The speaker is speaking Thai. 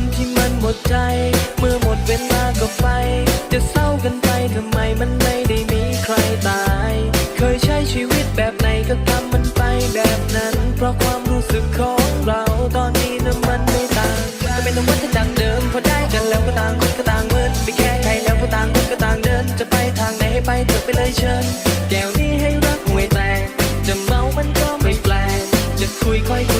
นที่มันหมดใจ เมื่อหมดเวลาก็ไป จะเศร้ากันไปทำไมมันไม่ได้มีใครตาย เคยใช้ชีวิตแบบไหนก็ทำมันไปแบบนั้น เพราะความรู้สึกของเราตอนนี้นะมันไม่ต่างก็เป็นต้องวัฒนธรรมเดิมพอได้กันแล้วก็ต่างคนก็ต่างเมินไปแค่ใครแล้วก็ต่างคนก็ต่างเดิน จะไปทางไหนให้ไปเถอะไปเลยเชิญแก้วนี้ให้รักหวยแต่จะเมามันก็ไม่แปลกจะคุยค่อยคุย